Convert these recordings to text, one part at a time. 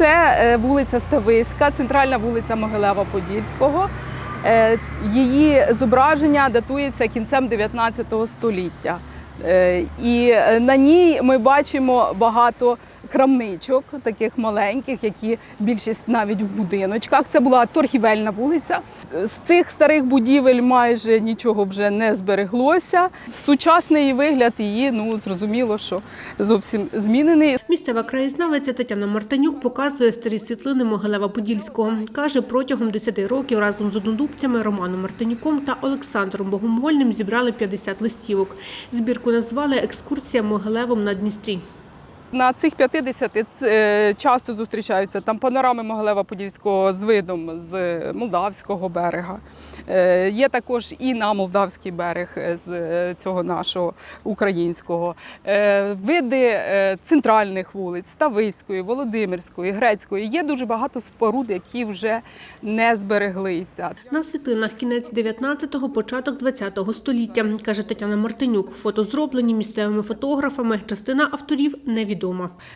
Це е, вулиця Стависька, центральна вулиця Могилева-Подільського. Е, Її зображення датується кінцем 19 століття. Е, І на ній ми бачимо багато крамничок, таких маленьких, які більшість навіть в будиночках. Це була торгівельна вулиця. З цих старих будівель майже нічого вже не збереглося. Сучасний вигляд її, ну зрозуміло, що зовсім змінений. Місцева краєзнавиця Тетяна Мартинюк показує старі світлини Могилева-Подільського. Каже, протягом 10 років разом з однодубцями Романом Мартинюком та Олександром Богомольним зібрали 50 листівок. Збірку назвали «Екскурсія Могилевом на Дністрі». На цих 50 е, часто зустрічаються там панорами Могилева-Подільського з видом з Молдавського берега. Е, Є також і на Молдавський берег е, з цього нашого українського. Види центральних вулиць, Стависької, Володимирської, Грецької. Є дуже багато споруд, які вже не збереглися. На світлинах кінець 19-го, початок 20-го століття, каже Тетяна Мартинюк. Фото зроблені місцевими фотографами. Частина авторів невідома.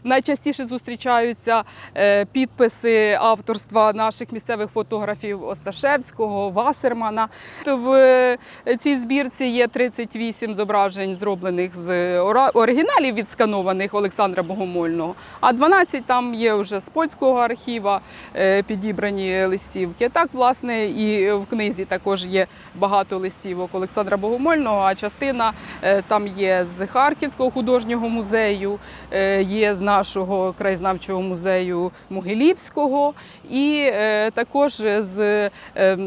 Найчастіше зустрічаються е, підписи авторства наших місцевих фотографів Осташевського, Васермана. В е, цій збірці є 38 зображень, зроблених з оригіналів відсканованих Олександра Богомольного, а 12 там є вже з польського архіва е, підібрані листівки. Так, власне, і в книзі також є багато листівок Олександра Богомольного, а частина там є з Харківського художнього музею, є з нашого краєзнавчого музею Могилівського і е, також з е,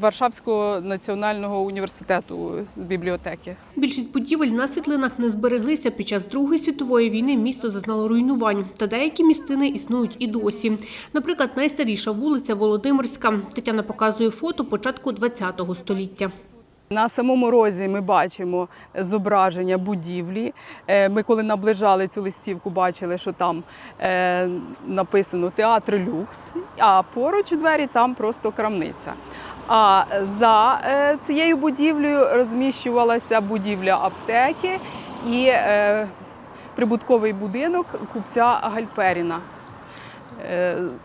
Варшавського національного університету бібліотеки. Більшість будівель на світлинах не збереглися під час Другої світової війни. Місто зазнало руйнувань, та деякі місцини існують і досі. Наприклад, найстаріша вулиця Володимирська. Тетяна показує фото початку ХХ століття. На самому розі ми бачимо зображення будівлі. Е, Ми, коли наближали цю листівку, бачили, що там е, написано театр люкс, а поруч у двері там просто крамниця. А за е, цією будівлею розміщувалася будівля аптеки і прибутковий будинок купця Гальперіна.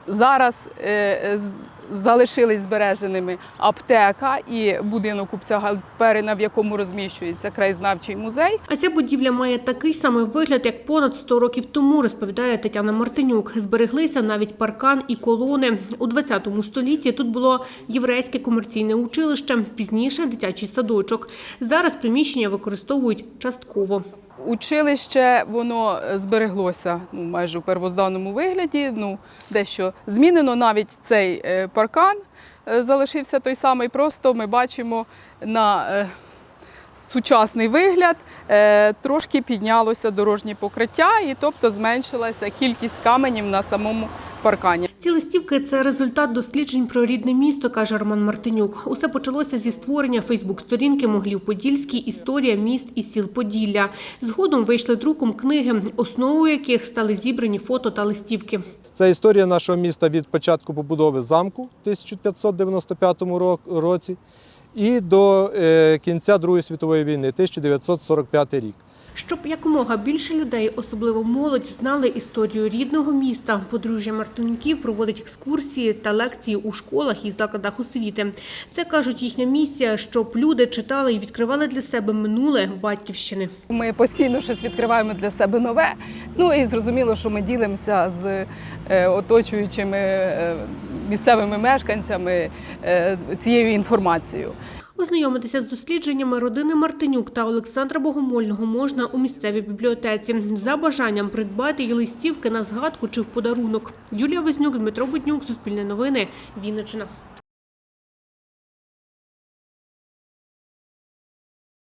Зараз залишились збереженими аптека і будинок купця Гальперина, в якому розміщується краєзнавчий музей. А ця будівля має такий самий вигляд, як понад 100 років тому, розповідає Тетяна Мартинюк. Збереглися навіть паркан і колони. У 20 столітті тут було єврейське комерційне училище, пізніше дитячий садочок. Зараз приміщення використовують частково. Училище воно збереглося ну, майже у первозданому вигляді. Ну, дещо змінено навіть цей е, паркан е, залишився той самий. Просто ми бачимо на е, сучасний вигляд, е, трошки піднялося дорожнє покриття, і тобто зменшилася кількість каменів на самому паркані. Ці листівки – це результат досліджень про рідне місто, каже Роман Мартинюк. Усе почалося зі створення Фейсбук-сторінки «Моглів-Подільський. Історія міст і сіл Поділля». Згодом вийшли друком книги, основою яких стали зібрані фото та листівки. Це історія нашого міста від початку побудови замку в 1595 ро- році і до е, кінця Другої світової війни, 1945 рік. Щоб якомога більше людей, особливо молодь, знали історію рідного міста, подружжя Мартинюків проводить екскурсії та лекції у школах і закладах освіти. Це, кажуть, їхня місія, щоб люди читали і відкривали для себе минуле батьківщини. Ми постійно щось відкриваємо для себе нове. Ну і зрозуміло, що ми ділимося з е, оточуючими е, місцевими мешканцями е, цією інформацією. Ознайомитися з дослідженнями родини Мартинюк та Олександра Богомольного можна у місцевій бібліотеці. За бажанням придбати й листівки на згадку чи в подарунок. Юлія Вознюк, Дмитро Буднюк, Суспільне новини, Вінниччина.